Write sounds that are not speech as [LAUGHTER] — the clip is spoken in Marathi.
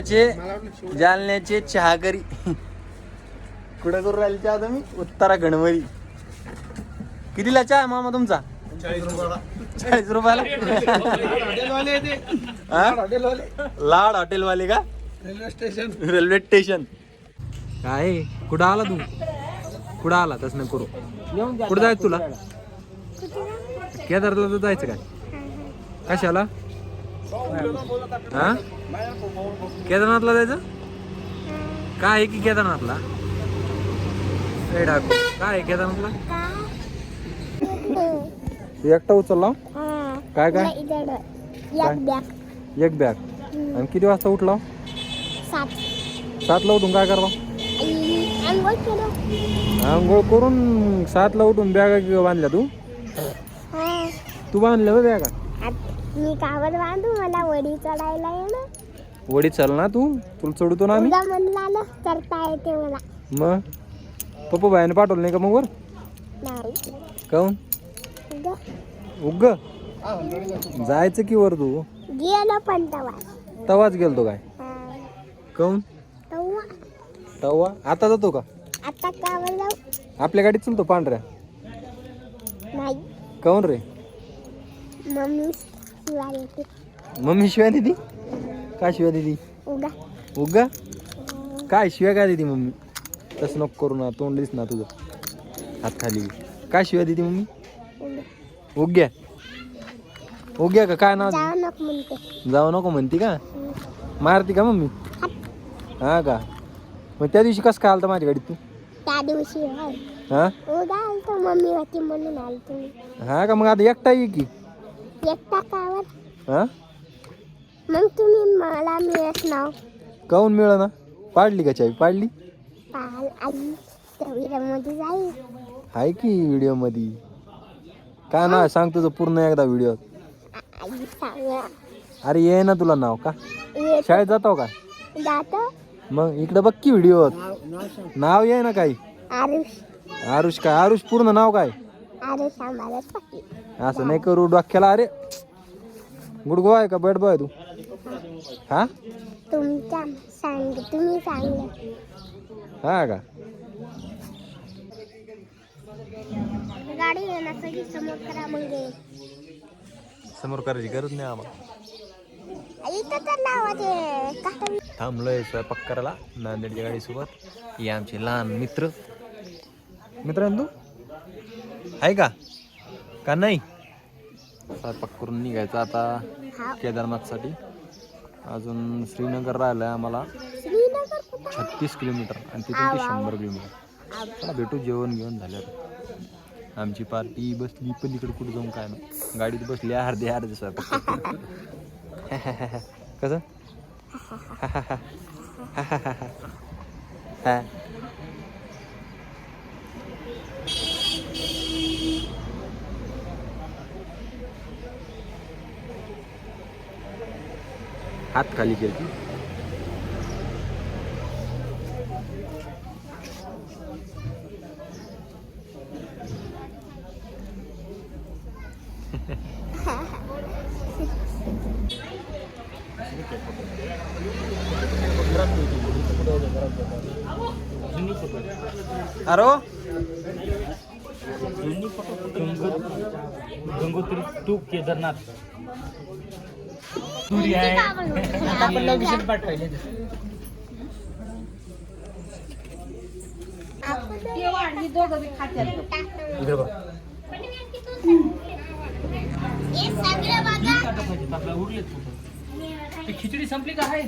जालन्याचे जालन्याचे चहाकरी कुठं करू राहिले चहा तुम्ही? उत्तराखंडमध्ये कितीला चहा मामा तुमचा? चाळीस रुपयाला. हा? लाड हॉटेलवाले का? Railway station. रेल्वे स्टेशन काय कुठं आला तू? कुठं आला? तसं नाही करू. कुठं जायचं तुला? केदारला तर जायचं काय? कशाला? हा? केदारनाथला जायचं? काय आहे की केदारनाथला? काय आहे केदारनाथला? एकटा उचलला? काय काय? एक बॅग. आणि किती वाजता उठला? सातला उठून काय करवा आंघोळ करून सातला उठून बॅगा बांधल्या तू? तू बांधल्या बॅगा? मी कावर बांधू मला वडी चढायला येणं वडी चल ना तू तुला चढवतो ना आम्ही. उद्या म्हणला ना चढता येते मला. मग? पप्पा बायाने पाठवलं नाही का मग वर? नाही. काऊन? उग. जायचं की वर तू? गेलो पण तवा. तवाच गेलतो काय. काऊन? तवा. तवा? आता जातो का? आता कावर जाऊ. आपल्या गाडीत चलतो पांढऱ्या. नाही. काऊन रे? मम्मी मम्मी शिवाय दिदी काय शिवाय दिदी उगा. काय शिवाय काय दिदी मम्मी? तसं नको करू ना तोंड दिस ना तुझं. हात खाली. काय शिवाय दिदी मम्मी? उगा. उग्या. उग्या का? काय नाव? जाऊ नको म्हणते. का? मारती का मम्मी? हा का? मग त्या दिवशी कसं काय आलता माझ्या गाडीत तू? त्या दिवशी हा? मम्मी होती म्हणून आलतो मी. हा का? मग आता एकटा ये की? एकटा कावर? हा? मग तुम्ही मला मिळत नाव. काऊन मिळ ना पाडली का चावी? पाडली? पाल आई मध्ये जाईल. आहे की व्हिडिओमध्ये काय ना सांग तुझं पूर्ण एकदा व्हिडिओ. आ- आई सांगा. अरे ये ना तुला नाव का? येत शाळेत जातो का? जातो. मग इकडे बघ की व्हिडिओ नाव ये ना काही. आरुष. आरुष काय? आरुष पूर्ण नाव काय? पाहिजे असं नाही करू डोक्याला अरे. गुड बॉय आहे का? बॅड बॉय तू. हा? तुमच्या सांग तुम्ही सांगलं हा का? गाडी येणार सगळी समोर करा मग. ये. समोर करायची गरज नाही आम्हाला. इथं तर थांबलोय स्वयंपाक करायला नांदेडच्या गाडीसोबत. हे आमचे लहान मित्र. मित्र आहे ना तू आहे का? का नाही? स्वयंपाक करून निघायचं आता केदारनाथसाठी. अजून श्रीनगर राहिलं आहे आम्हाला. श्रीनगर कुठं? छत्तीस किलोमीटर आणि तिथून ते शंभर किलोमीटर. चला भेटू जेवण घेऊन झाल्यावर आमची पार्टी बसली पलीकडे कुठं जाऊन काय ना गाडीत बसली अर्धे अर्धे स्वयंपाक [LAUGHS] कसं? [LAUGHS] हात खाली केली. अरो? गंगोत्री टू केदारनाथ. सूर्य आहे. आपण लोकेशन ते खिचडी संपली का आहे?